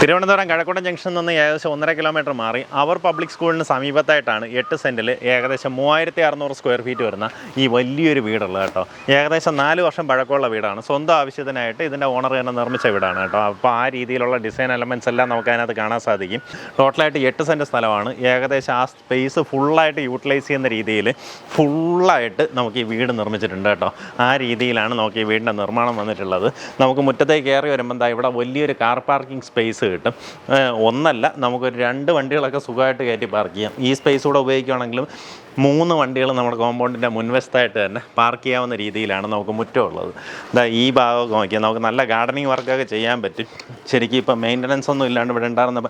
തിരുവനന്തപുരം കഴക്കൂട്ടം ജംഗ്ഷനിൽ നിന്ന് ഏകദേശം ഒന്നര കിലോമീറ്റർ മാറി. അവർ പബ്ലിക് സ്കൂളിന് സമീപത്തായിട്ടാണ് എട്ട് സെന്റിൽ ഏകദേശം മൂവായിരത്തി അറുന്നൂറ് സ്ക്വയർ ഫീറ്റ് വരുന്ന ഈ വലിയൊരു വീടുള്ളത് കേട്ടോ. ഏകദേശം നാല് വർഷം പഴക്കമുള്ള വീടാണ്. സ്വന്തം ആവശ്യത്തിനായിട്ട് ഇതിന്റെ ഓണർ തന്നെ നിർമ്മിച്ച വീടാണ് കേട്ടോ. അപ്പോൾ ആ രീതിയിലുള്ള ഡിസൈൻ എലമെന്റ്സ് എല്ലാം നമുക്ക് അതിനകത്ത് കാണാൻ സാധിക്കും. ടോട്ടലായിട്ട് എട്ട് സെന്റ് സ്ഥലമാണ്. ഏകദേശം ആ സ്പേസ് ഫുള്ളായിട്ട് യൂട്ടിലൈസ് ചെയ്യുന്ന രീതിയിൽ ഫുള്ളായിട്ട് നമുക്ക് ഈ വീട് നിർമ്മിച്ചിട്ടുണ്ട് കേട്ടോ. ആ രീതിയിലാണ് നമുക്ക് ഈ വീടിന്റെ നിർമ്മാണം വന്നിട്ടുള്ളത്. നമുക്ക് മുറ്റത്തേക്ക് കയറി വരുമ്പോൾ ഇവിടെ വലിയൊരു കാർ പാർക്കിംഗ് സ്പേസ് കിട്ടും. ഒന്നല്ല നമുക്കൊരു രണ്ട് വണ്ടികളൊക്കെ സുഖമായിട്ട് കയറ്റി പാർക്ക് ചെയ്യാം. ഈ സ്പേസ് കൂടെ ഉപയോഗിക്കുകയാണെങ്കിലും മൂന്ന് വണ്ടികൾ നമ്മുടെ കോമ്പൗണ്ടിന്റെ മുൻവശത്തായിട്ട് തന്നെ പാർക്ക് ചെയ്യാവുന്ന രീതിയിലാണ് നമുക്ക് മുറ്റമുള്ളത്. ഇതാ ഈ ഭാഗമൊക്കെ നോക്കിയാൽ നമുക്ക് നല്ല ഗാർഡനിങ് വർക്കൊക്കെ ചെയ്യാൻ പറ്റും. ശരിക്കും ഇപ്പം മെയിന്റനൻസ് ഒന്നും ഇല്ലാണ്ട് ഇവിടെ ഉണ്ടായിരുന്ന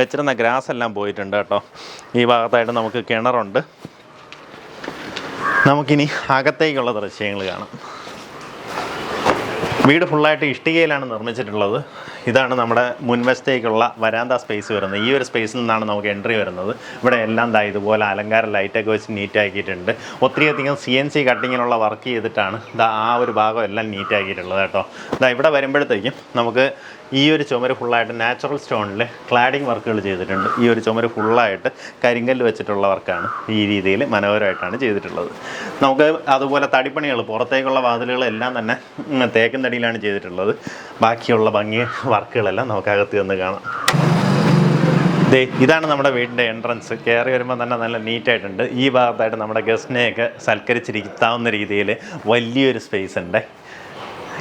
വെച്ചിരുന്ന ഗ്രാസ് എല്ലാം പോയിട്ടുണ്ട് കേട്ടോ. ഈ ഭാഗത്തായിട്ട് നമുക്ക് കിണറുണ്ട്. നമുക്കിനി അകത്തേക്കുള്ള ദൃശ്യങ്ങൾ കാണാം. വീട് ഫുള്ളായിട്ട് ഇഷ്ടികയിലാണ് നിർമ്മിച്ചിട്ടുള്ളത്. ഇതാണ് നമ്മുടെ മുൻവശത്തേക്കുള്ള വരാന്ത സ്പേസ് വരുന്നത്. ഈ ഒരു സ്പേസിൽ നിന്നാണ് നമുക്ക് എൻട്രി വരുന്നത്. ഇവിടെ എല്ലാം ദാ ഇതുപോലെ അലങ്കാര ലൈറ്റൊക്കെ വെച്ച് നീറ്റ് ആക്കിയിട്ടുണ്ട്. ഒത്തിരിയധികം സി എൻ സി കട്ടിങ്ങിനുള്ള വർക്ക് ചെയ്തിട്ടാണ് ദാ ആ ഒരു ഭാഗം എല്ലാം നീറ്റ് ആക്കിയിട്ടുള്ളത് കേട്ടോ. ദാ ഇവിടെ വരുമ്പോഴത്തേക്കും നമുക്ക് ഈ ഒരു ചുമര് ഫുള്ളായിട്ട് നാച്ചുറൽ സ്റ്റോണിൽ ക്ലാഡിംഗ് വർക്കുകൾ ചെയ്തിട്ടുണ്ട്. ഈ ഒരു ചുമര് ഫുള്ളായിട്ട് കരിങ്കല്ല് വെച്ചിട്ടുള്ള വർക്കാണ് ഈ രീതിയിൽ മനോഹരമായിട്ടാണ് ചെയ്തിട്ടുള്ളത്. നമുക്ക് അതുപോലെ തടിപ്പണികൾ പുറത്തേക്കുള്ള വാതിലുകളെല്ലാം തന്നെ തേക്കും തടിയിലാണ് ചെയ്തിട്ടുള്ളത്. ബാക്കിയുള്ള ഭംഗി വർക്കുകളെല്ലാം നമുക്കകത്ത് ചെന്ന് കാണാം. ദേ ഇതാണ് നമ്മുടെ വീടിന്റെ എൻട്രൻസ് കയറി വരുമ്പോൾ തന്നെ നല്ല നീറ്റായിട്ടുണ്ട് ഈ ഭാഗത്തായിട്ട് നമ്മുടെ ഗസ്റ്റിനെയൊക്കെ സൽക്കരിച്ചിരിക്കാവുന്ന രീതിയിൽ വലിയൊരു സ്പേസ് ഉണ്ട്.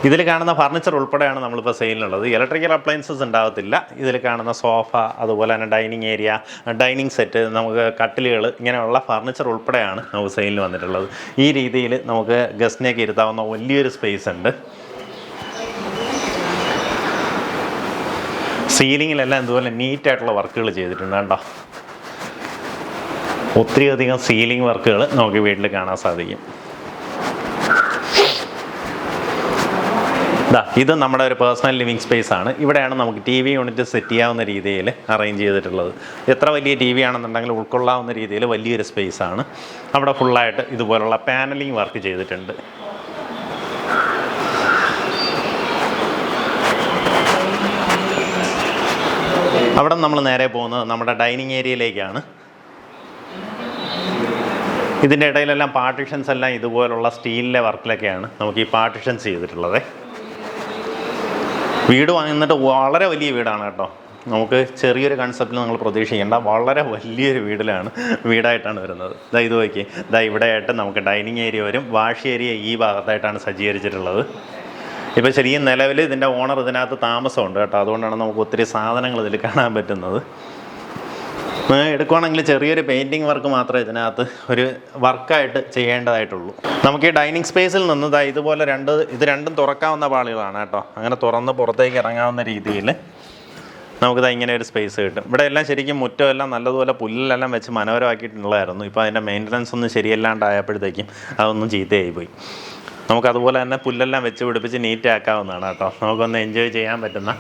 ഇതിൽ കാണുന്ന ഫർണിച്ചർ ഉൾപ്പെടെയാണ് നമ്മളിപ്പോൾ സെയിലിനുള്ളത് ഇലക്ട്രിക്കൽ അപ്ലയൻസസ് ഉണ്ടാകത്തില്ല. ഇതിൽ കാണുന്ന സോഫ അതുപോലെ തന്നെ ഡൈനിങ് ഏരിയ ഡൈനിങ് സെറ്റ് നമുക്ക് കട്ടിലുകൾ ഇങ്ങനെയുള്ള ഫർണിച്ചർ ഉൾപ്പെടെയാണ് നമുക്ക് സെയിലിന് വന്നിട്ടുള്ളത്. ഈ രീതിയിൽ നമുക്ക് ഗസ്റ്റിനേക്ക് ഇരുത്താവുന്ന വലിയൊരു സ്പേസ് ഉണ്ട്. സീലിങ്ങിലെല്ലാം ഇതുപോലെ നീറ്റായിട്ടുള്ള വർക്കുകൾ ചെയ്തിട്ടുണ്ട് കേട്ടോ ഒത്തിരിയധികം സീലിംഗ് വർക്കുകൾ നമുക്ക് വീട്ടിൽ കാണാൻ സാധിക്കും. ദാ ഇത് നമ്മുടെ ഒരു പേഴ്സണൽ ലിവിങ് സ്പേസ് ആണ്. ഇവിടെയാണ് നമുക്ക് ടി വി യൂണിറ്റ് സെറ്റ് ചെയ്യാവുന്ന രീതിയിൽ അറേഞ്ച് ചെയ്തിട്ടുള്ളത്. എത്ര വലിയ ടി വി ആണെന്നുണ്ടെങ്കിൽ ഉൾക്കൊള്ളാവുന്ന രീതിയിൽ വലിയൊരു സ്പേസ് ആണ്. അവിടെ ഫുള്ളായിട്ട് ഇതുപോലുള്ള പാനലിംഗ് വർക്ക് ചെയ്തിട്ടുണ്ട്. അവിടെ നമ്മൾ നേരെ പോകുന്നത് നമ്മുടെ ഡൈനിങ് ഏരിയയിലേക്കാണ്. ഇതിന്റെ ഇടയിലെല്ലാം പാർട്ടിഷൻസ് എല്ലാം ഇതുപോലുള്ള സ്റ്റീലിന്റെ വർക്കിലൊക്കെയാണ് നമുക്ക് ഈ പാർട്ടിഷൻസ് ചെയ്തിട്ടുള്ളത്. വീട് വന്നിട്ട് വളരെ വലിയ വീടാണ് കേട്ടോ. നമുക്ക് ചെറിയൊരു കൺസെപ്റ്റിൽ നിങ്ങൾ പ്രതീക്ഷിക്കേണ്ട വളരെ വലിയൊരു വീടിലാണ് വീടായിട്ടാണ് വരുന്നത്. ദാ ഇത് നോക്കി ദാ ഇവിടെയായിട്ട് നമുക്ക് ഡൈനിങ് ഏരിയ വരും. വാഷ് ഏരിയ ഈ ഭാഗത്തായിട്ടാണ് സജ്ജീകരിച്ചിട്ടുള്ളത്. ഇപ്പോൾ ശരിക്കും നിലവിൽ ഇതിന്റെ ഓണർ ഇതിനകത്ത് താമസമുണ്ട് കേട്ടോ. അതുകൊണ്ടാണ് നമുക്ക് ഒത്തിരി സാധനങ്ങൾ ഇതിൽ കാണാൻ പറ്റുന്നത്. എടുക്കുവാണെങ്കിൽ ചെറിയൊരു പെയിന്റിങ് വർക്ക് മാത്രമേ ഇതിനകത്ത് ഒരു വർക്കായിട്ട് ചെയ്യേണ്ടതായിട്ടുള്ളൂ. നമുക്ക് ഈ ഡൈനിങ് സ്പേസിൽ നിന്ന് ദാ ഇതുപോലെ രണ്ട് ഇത് രണ്ടും തുറക്കാവുന്ന പാളികളാണ് കേട്ടോ. അങ്ങനെ തുറന്ന് പുറത്തേക്ക് ഇറങ്ങാവുന്ന രീതിയിൽ നമുക്കിത് ഇങ്ങനെ ഒരു സ്പേസ് കിട്ടും. ഇവിടെ എല്ലാം ശരിക്കും മുറ്റം എല്ലാം നല്ലതുപോലെ പുല്ലിലെല്ലാം വെച്ച് മനോഹരമാക്കിയിട്ടുള്ളതായിരുന്നു ഇപ്പോൾ അതിന്റെ മെയിന്റനൻസ് ഒന്നും ശരിയല്ലാണ്ടായപ്പോഴത്തേക്കും അതൊന്നും ചീത്തയായി പോയി നമുക്കതുപോലെ തന്നെ പുല്ലെല്ലാം വെച്ച് പിടിപ്പിച്ച് നീറ്റ് ആക്കാവുന്നതാണ് കേട്ടോ. നമുക്കൊന്ന് എൻജോയ് ചെയ്യാൻ പറ്റുന്ന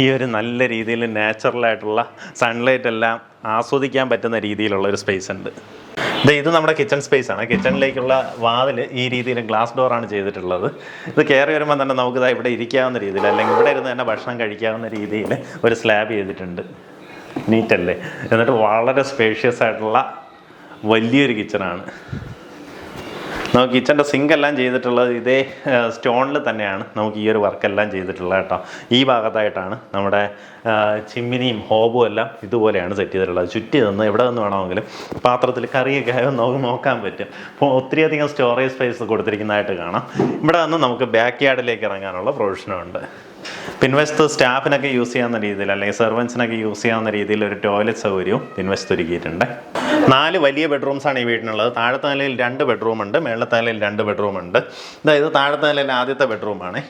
ഈ ഒരു നല്ല രീതിയിൽ നാച്ചുറലായിട്ടുള്ള സൺലൈറ്റ് എല്ലാം ആസ്വദിക്കാൻ പറ്റുന്ന രീതിയിലുള്ള ഒരു സ്പേസ് ഉണ്ട്. ഇത് നമ്മുടെ കിച്ചൺ സ്പേസ് ആണ്. കിച്ചണിലേക്കുള്ള വാതിൽ ഈ രീതിയിൽ ഗ്ലാസ് ഡോറാണ് ചെയ്തിട്ടുള്ളത്. ഇത് കയറി വരുമ്പോൾ തന്നെ നമുക്ക് ദാ ഇവിടെ ഇരിക്കാവുന്ന രീതിയിൽ അല്ലെങ്കിൽ ഇവിടെ ഇരുന്ന് തന്നെ ഭക്ഷണം കഴിക്കാവുന്ന രീതിയിൽ ഒരു സ്ലാബ് ചെയ്തിട്ടുണ്ട്. നീറ്റല്ലേ എന്നിട്ട് വളരെ സ്പേഷ്യസ് ആയിട്ടുള്ള വലിയൊരു കിച്ചണാണ് നമുക്ക് കിച്ചന്റെ സിങ്ക് എല്ലാം ചെയ്തിട്ടുള്ളത് ഇതേ സ്റ്റോണിൽ തന്നെയാണ് നമുക്ക് ഈ ഒരു വർക്കെല്ലാം ചെയ്തിട്ടുള്ളത് കേട്ടോ. ഈ ഭാഗത്തായിട്ടാണ് നമ്മുടെ ചിമ്മിനിയും ഹോബും എല്ലാം ഇതുപോലെയാണ് സെറ്റ് ചെയ്തിട്ടുള്ളത്. ചുറ്റി നിന്ന് എവിടെ നിന്ന് വേണമെങ്കിലും പാത്രത്തിൽ കറിയൊക്കെ നമുക്ക് നോക്കാൻ പറ്റും. അപ്പോൾ ഒത്തിരിയധികം സ്റ്റോറേജ് സ്പേസ് കൊടുത്തിരിക്കുന്നതായിട്ട് കാണാം. ഇവിടെ നിന്ന് നമുക്ക് ബാക്ക് യാർഡിലേക്ക് ഇറങ്ങാനുള്ള പ്രൊവിഷനുണ്ട്. പിൻവശത്ത് സ്റ്റാഫിനൊക്കെ യൂസ് ചെയ്യാവുന്ന രീതിയിൽ അല്ലെങ്കിൽ സെർവൻസിനൊക്കെ യൂസ് ചെയ്യാവുന്ന രീതിയിൽ ഒരു ടോയ്ലറ്റ് സൗകര്യവും പിൻവശത്ത് ഒരുക്കിയിട്ടുണ്ട്. നാല് വലിയ ബെഡ്റൂംസാണ് ഈ വീടിനുള്ളത് താഴത്തെ നിലയിൽ രണ്ട് ബെഡ്റൂം ഉണ്ട് മേളത്തെ നിലയിൽ രണ്ട് ബെഡ്റൂം ഉണ്ട്. അതായത് താഴത്തെ നിലയിൽ ആദ്യത്തെ ബെഡ്റൂമാണ്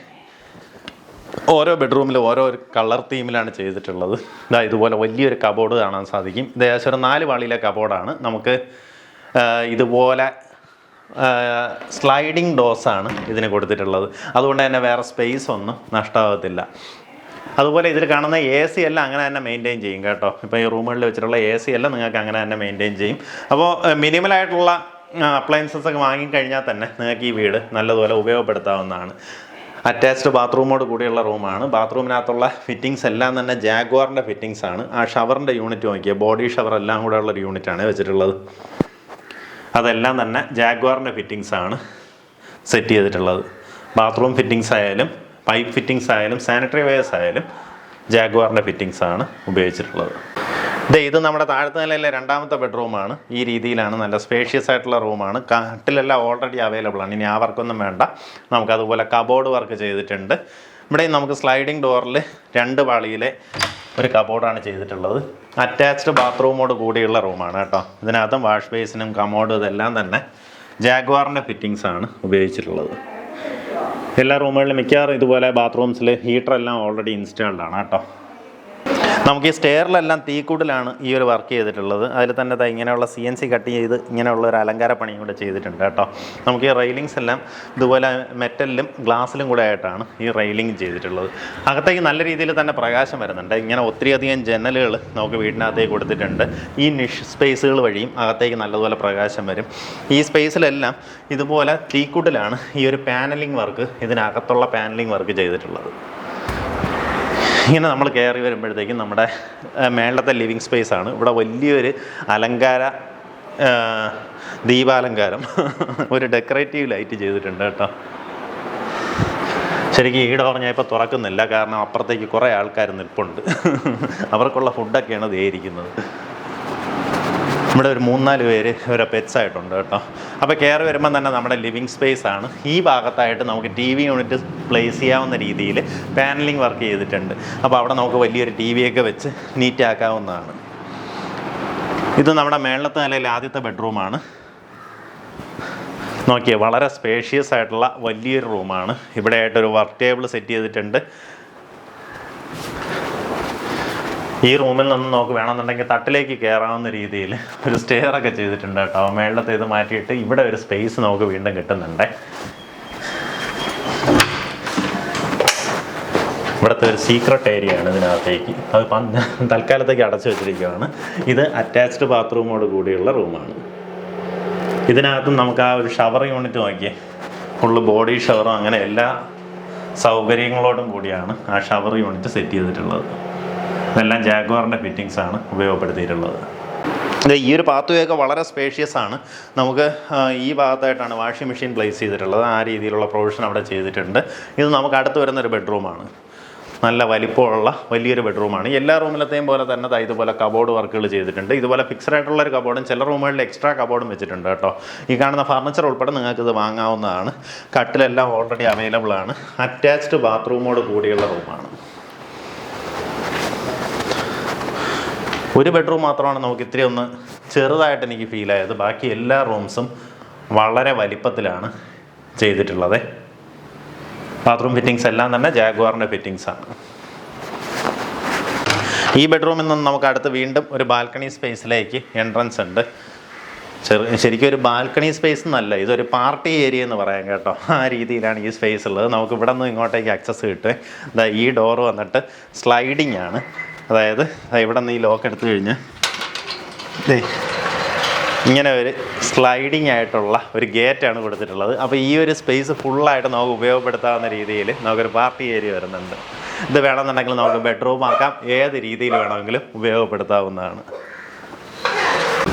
ഓരോ ബെഡ്റൂമിലും ഓരോ കളർ തീമിലാണ് ചെയ്തിട്ടുള്ളത്. ഇതാ ഇതുപോലെ വലിയൊരു കബോർഡ് കാണാൻ സാധിക്കും. ഇത് ഏകദേശം ഒരു നാല് വാളിയിലെ കബോർഡാണ് നമുക്ക് ഇതുപോലെ സ്ലൈഡിങ് ഡോസാണ് ഇതിന് കൊടുത്തിട്ടുള്ളത്. അതുകൊണ്ട് തന്നെ വേറെ സ്പേസ് ഒന്നും നഷ്ടമാകത്തില്ല അതുപോലെ ഇതിൽ കാണുന്ന എ സി എല്ലാം അങ്ങനെ തന്നെ മെയിന്റെയിൻ ചെയ്യും കേട്ടോ. ഇപ്പോൾ ഈ റൂമുകളിൽ വെച്ചിട്ടുള്ള എ സി എല്ലാം നിങ്ങൾക്ക് അങ്ങനെ തന്നെ മെയിന്റെയിൻ ചെയ്യും. അപ്പോൾ മിനിമലായിട്ടുള്ള അപ്ലയൻസസ് ഒക്കെ വാങ്ങിക്കഴിഞ്ഞാൽ തന്നെ നിങ്ങൾക്ക് ഈ വീട് നല്ലതുപോലെ ഉപയോഗപ്പെടുത്താവുന്നതാണ്. അറ്റാച്ച്ഡ് ബാത്റൂമോട് കൂടിയുള്ള റൂമാണ്. ബാത്റൂമിനകത്തുള്ള ഫിറ്റിംഗ്സ് എല്ലാം തന്നെ ജാഗ്വാറിന്റെ ഫിറ്റിംഗ്സ് ആണ്. ആ ഷവറിന്റെ യൂണിറ്റ് നോക്കിയാൽ ബോഡി ഷവർ എല്ലാം കൂടെ ഉള്ള ഒരു യൂണിറ്റാണ് വെച്ചിട്ടുള്ളത്. അതെല്ലാം തന്നെ ജാഗ്വാറിന്റെ ഫിറ്റിംഗ്സ് ആണ് സെറ്റ് ചെയ്തിട്ടുള്ളത്. ബാത്റൂം ഫിറ്റിംഗ്സ് ആയാലും പൈപ്പ് ഫിറ്റിങ്സ് ആയാലും സാനിറ്ററി വെയർസ് ആയാലും ജാഗ്വാറിന്റെ ഫിറ്റിങ്സ് ആണ് ഉപയോഗിച്ചിട്ടുള്ളത്. ഇതേ ഇത് നമ്മുടെ താഴത്തെ നിലയിലെ രണ്ടാമത്തെ ബെഡ്റൂമാണ് ഈ രീതിയിലാണ് നല്ല സ്പേഷ്യസ് ആയിട്ടുള്ള റൂമാണ് കാട്ടിലെല്ലാം ഓൾറെഡി അവൈലബിൾ ആണ്. ഇനി ആ വർക്കൊന്നും വേണ്ട. നമുക്ക് അതുപോലെ കബോർഡ് വർക്ക് ചെയ്തിട്ടുണ്ട്. ഇവിടെ നമുക്ക് സ്ലൈഡിംഗ് ഡോറിൽ രണ്ട് പാളിയിലെ ഒരു കബോർഡാണ് ചെയ്തിട്ടുള്ളത്. അറ്റാച്ച്ഡ് ബാത്റൂമോട് കൂടിയുള്ള റൂമാണ് കേട്ടോ. ഇതിനകത്തും വാഷ് ബേസിനും കമോഡും ഇതെല്ലാം തന്നെ ജാഗ്വാറിന്റെ ഫിറ്റിങ്സ് ആണ് ഉപയോഗിച്ചിട്ടുള്ളത്. എല്ലാ റൂമുകളിലും മിക്കവാറും ഇതുപോലെ ബാത്റൂംസിൽ ഹീറ്റർ എല്ലാം ഓൾറെഡി ഇൻസ്റ്റാൾഡ് ആണ് കേട്ടോ. നമുക്ക് ഈ സ്റ്റെയറിലെല്ലാം തീക്കൂടിലാണ് ഈ ഒരു വർക്ക് ചെയ്തിട്ടുള്ളത്. അതിൽ തന്നെ ഇങ്ങനെയുള്ള സി എൻ സി കട്ട് ചെയ്ത് ഇങ്ങനെയുള്ള ഒരു അലങ്കാര പണിയും കൂടെ ചെയ്തിട്ടുണ്ട് കേട്ടോ. നമുക്ക് ഈ റെയിലിങ്സ് എല്ലാം ഇതുപോലെ മെറ്റലിലും ഗ്ലാസ്സിലും കൂടെ ആയിട്ടാണ് ഈ റെയിലിംഗ് ചെയ്തിട്ടുള്ളത്. അകത്തേക്ക് നല്ല രീതിയിൽ തന്നെ പ്രകാശം വരുന്നുണ്ട്. ഇങ്ങനെ ഒത്തിരിയധികം ജനലുകൾ നമുക്ക് വീടിനകത്തേക്ക് കൊടുത്തിട്ടുണ്ട്. ഈ നിഷ് സ്പേസുകൾ വഴിയും അകത്തേക്ക് നല്ലതുപോലെ പ്രകാശം വരും. ഈ സ്പേസിലെല്ലാം ഇതുപോലെ തീക്കൂട്ടിലാണ് ഈ ഒരു പാനലിംഗ് വർക്ക് ഇതിനകത്തുള്ള പാനലിംഗ് വർക്ക് ചെയ്തിട്ടുള്ളത്. ഇങ്ങനെ നമ്മൾ കയറി വരുമ്പോഴത്തേക്കും നമ്മുടെ മേളത്തെ ലിവിങ് സ്പേസ് ആണ്. ഇവിടെ വലിയൊരു അലങ്കാര ദീപാലങ്കാരം. ഒരു ഡെക്കറേറ്റീവ് ലൈറ്റ് ചെയ്തിട്ടുണ്ട് കേട്ടോ. ശരിക്കും ഈ ഡോർ ഞാൻ ഇപ്പോൾ തുറക്കുന്നില്ല. കാരണം അപ്പുറത്തേക്ക് കുറേ ആൾക്കാർ നിൽപ്പുണ്ട്. അവർക്കുള്ള ഫുഡൊക്കെയാണ് ദേ ഇരിക്കുന്നത്. ഇവിടെ ഒരു മൂന്നാൽ പേര് ഒരു പെറ്റ്സ് ആയിട്ടുണ്ട് കേട്ടോ. അപ്പോൾ കയറി വരുമ്പോൾ തന്നെ നമ്മുടെ ലിവിങ് സ്പേസ് ആണ്. ഈ ഭാഗത്തായിട്ട് നമുക്ക് ടി വി യൂണിറ്റ് പ്ലേസ് ചെയ്യാവുന്ന രീതിയിൽ പാനലിംഗ് വർക്ക് ചെയ്തിട്ടുണ്ട്. അപ്പോൾ അവിടെ നമുക്ക് വലിയൊരു ടി വിയൊക്കെ വെച്ച് നീറ്റാക്കാവുന്നതാണ് ഇത് നമ്മുടെ മേളത്തെ നിലയിൽ ആദ്യത്തെ ബെഡ്റൂമാണ് നോക്കിയേ വളരെ സ്പേഷ്യസ് ആയിട്ടുള്ള വലിയൊരു റൂമാണ് ഇവിടെ ആയിട്ടൊരു വർക്ക് ടേബിൾ സെറ്റ് ചെയ്തിട്ടുണ്ട്. ഈ റൂമിൽ നിന്ന് നോക്ക് വേണമെന്നുണ്ടെങ്കിൽ തട്ടിലേക്ക് കയറാവുന്ന രീതിയിൽ ഒരു സ്റ്റെയർ ഒക്കെ ചെയ്തിട്ടുണ്ട് കേട്ടോ. മേളത്തെ ഇത് മാറ്റിയിട്ട് ഇവിടെ ഒരു സ്പേസ് നമുക്ക് വീണ്ടും കിട്ടുന്നുണ്ട്. ഇവിടുത്തെ ഒരു സീക്രട്ട് ഏരിയ ആണ് ഇതിനകത്തേക്ക്. അത് തൽക്കാലത്തേക്ക് അടച്ചു വെച്ചിരിക്കുകയാണ്. ഇത് അറ്റാച്ച്ഡ് ബാത്റൂമോട് കൂടിയുള്ള റൂമാണ്. ഇതിനകത്തും നമുക്ക് ആ ഒരു ഷവർ യൂണിറ്റ് നോക്കിയേ. ഫുള്ള് ബോഡി ഷവറും അങ്ങനെ എല്ലാ സൗകര്യങ്ങളോടും കൂടിയാണ് ആ ഷവർ യൂണിറ്റ് സെറ്റ് ചെയ്തിട്ടുള്ളത്. ഇതെല്ലാം ജാഗ്വാറിന്റെ ഫിറ്റിങ്സ് ആണ് ഉപയോഗപ്പെടുത്തിയിട്ടുള്ളത്. ഈ ഒരു പാത്വേയൊക്കെ വളരെ സ്പേഷ്യസ് ആണ്. നമുക്ക് ഈ ഭാഗത്തായിട്ടാണ് വാഷിംഗ് മെഷീൻ പ്ലേസ് ചെയ്തിട്ടുള്ളത്. ആ രീതിയിലുള്ള പ്രൊവിഷൻ അവിടെ ചെയ്തിട്ടുണ്ട്. ഇത് നമുക്ക് അടുത്ത് വരുന്ന ഒരു ബെഡ്റൂമാണ് നല്ല വലിപ്പമുള്ള വലിയൊരു ബെഡ്റൂമാണ് എല്ലാ റൂമിലത്തെയും പോലെ തന്നെ ഇതുപോലെ കബോർഡ് വർക്കുകൾ ചെയ്തിട്ടുണ്ട്. ഇതുപോലെ ഫിക്സഡ് ആയിട്ടുള്ള ഒരു കബോർഡും ചില റൂമുകളിൽ എക്സ്ട്രാ കബോർഡും വെച്ചിട്ടുണ്ട് കേട്ടോ. ഈ കാണുന്ന ഫർണിച്ചർ ഉൾപ്പെടെ നിങ്ങൾക്ക് ഇത് വാങ്ങാവുന്നതാണ്. കട്ടിലെല്ലാം ഓൾറെഡി അവൈലബിൾ ആണ്. അറ്റാച്ച്ഡ് ബാത്റൂമോട് കൂടിയുള്ള റൂമാണ് ഒരു ബെഡ്റൂം മാത്രമാണ് നമുക്ക് ഇത്തിരി ഒന്ന് ചെറുതായിട്ട് എനിക്ക് ഫീൽ ആയത്. ബാക്കി എല്ലാ റൂംസും വളരെ വലിപ്പത്തിലാണ് ചെയ്തിട്ടുള്ളത്. ബാത്റൂം ഫിറ്റിങ്സ് എല്ലാം തന്നെ ജാഗ്വാറിന്റെ ഫിറ്റിങ്സ് ആണ്. ഈ ബെഡ്റൂമിൽ നിന്ന് നമുക്ക് അടുത്ത് വീണ്ടും ഒരു ബാൽക്കണി സ്പേസിലേക്ക് എൻട്രൻസ് ഉണ്ട്. ചെറു ശരിക്കും ഒരു ബാൽക്കണി സ്പേസ് എന്നല്ല ഇതൊരു പാർട്ടി ഏരിയ എന്ന് പറയാം കേട്ടോ. ആ രീതിയിലാണ് ഈ സ്പേസ് ഉള്ളത്. നമുക്ക് ഇവിടെ നിന്ന് ഇങ്ങോട്ടേക്ക് ആക്സസ് കിട്ടുക. ഈ ഡോറ് വന്നിട്ട് സ്ലൈഡിങ് ആണ്. അതായത് ഇവിടെ നിന്ന് ഈ ലോക്ക് എടുത്തു കഴിഞ്ഞ് ദേ ഇങ്ങനെ ഒരു സ്ലൈഡിങ് ആയിട്ടുള്ള ഒരു ഗേറ്റാണ് കൊടുത്തിട്ടുള്ളത്. അപ്പോൾ ഈ ഒരു സ്പേസ് ഫുള്ളായിട്ട് നമുക്ക് ഉപയോഗപ്പെടുത്താവുന്ന രീതിയിൽ നമുക്കൊരു പാർട്ടി ഏരിയ വരുന്നുണ്ട്. ഇത് വേണമെന്നുണ്ടെങ്കിൽ നമുക്ക് ബെഡ്റൂം ആക്കാം. ഏത് രീതിയിൽ വേണമെങ്കിലും ഉപയോഗപ്പെടുത്താവുന്നതാണ്.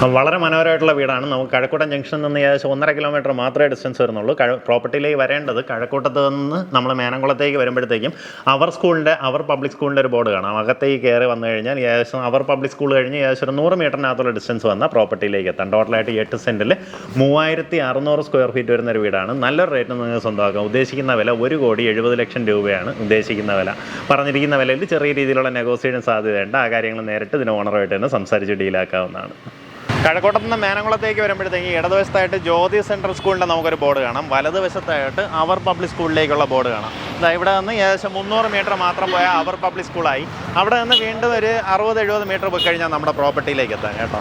വളരെ മനോഹരമായിട്ടുള്ള വീടാണ്. നമുക്ക് കഴക്കൂട്ടം ജംഗ്ഷനിൽ നിന്ന് ഏകദേശം ഒന്നര കിലോമീറ്റർ മാത്രമേ ഡിസ്റ്റൻസ് വരുന്നുള്ളൂ. പ്രോപ്പർട്ടിയിലേക്ക് വരേണ്ടത് കഴക്കൂട്ടത്ത് നിന്ന് നമ്മൾ മേനംകുളത്തേക്ക് വരുമ്പോഴത്തേക്കും അവർ സ്കൂളിന്റെ അവർ പബ്ലിക് സ്കൂളിന്റെ ഒരു ബോർഡ് കാണാം. അകത്തേക്ക് കയറി വന്നു കഴിഞ്ഞാൽ ഏകദേശം അവർ പബ്ലിക് സ്കൂൾ കഴിഞ്ഞ് ഏകദേശം ഒരു നൂറ് മീറ്ററിനകത്തുള്ള ഡിസ്റ്റൻസ് വന്ന പ്രോപ്പർട്ടിയിലേക്ക് എത്താം. ടോട്ടലായിട്ട് എട്ട് സെന്റിൽ മൂവായിരത്തി അറുന്നൂറ് സ്ക്വയർ ഫീറ്റ് വരുന്ന ഒരു വീടാണ്. നല്ലൊരു റേറ്റ് നിങ്ങൾക്ക് സ്വന്തമാക്കാം. ഉദ്ദേശിക്കുന്ന വില ഒരു കോടി എഴുപത് ലക്ഷം രൂപയാണ് ഉദ്ദേശിക്കുന്ന വില. പറഞ്ഞിരിക്കുന്ന വിലയിൽ ചെറിയ രീതിയിലുള്ള നെഗോസിയേഷൻ സാധ്യതയുണ്ട്. ആ കാര്യങ്ങൾ നേരിട്ട് ഇതിന് ഓണറായിട്ട് തന്നെ സംസാരിച്ച് ഡീലാക്കാവുന്നതാണ് കഴക്കൂട്ടത്ത് നിന്ന് മേനംകുളത്തേക്ക് വരുമ്പോഴത്തേക്ക് ഇടതുവശത്തായിട്ട് ജ്യോതി സെൻട്രൽ സ്കൂളിന്റെ നമുക്കൊരു ബോർഡ് കാണാം. വലതുവശത്തായിട്ട് അവർ പബ്ലിക് സ്കൂളിലേക്കുള്ള ബോർഡ് കാണാം. ഇതാ ഇവിടെ നിന്ന് ഏകദേശം മുന്നൂറ് മീറ്റർ മാത്രം പോയാൽ അവർ പബ്ലിക് സ്കൂളായി. അവിടെ നിന്ന് വീണ്ടും ഒരു അറുപത് എഴുപത് മീറ്റർ പോയി കഴിഞ്ഞാൽ നമ്മുടെ പ്രോപ്പർട്ടിയിലേക്ക് എത്താം കേട്ടോ.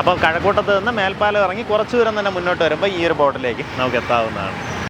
അപ്പോൾ കഴക്കൂട്ടത്ത് നിന്ന് മേൽപ്പാലം ഇറങ്ങി കുറച്ച് ദൂരം തന്നെ മുന്നോട്ട് വരുമ്പോൾ ഈ ഒരു ബോർഡിലേക്ക് നമുക്ക് എത്താവുന്നതാണ്.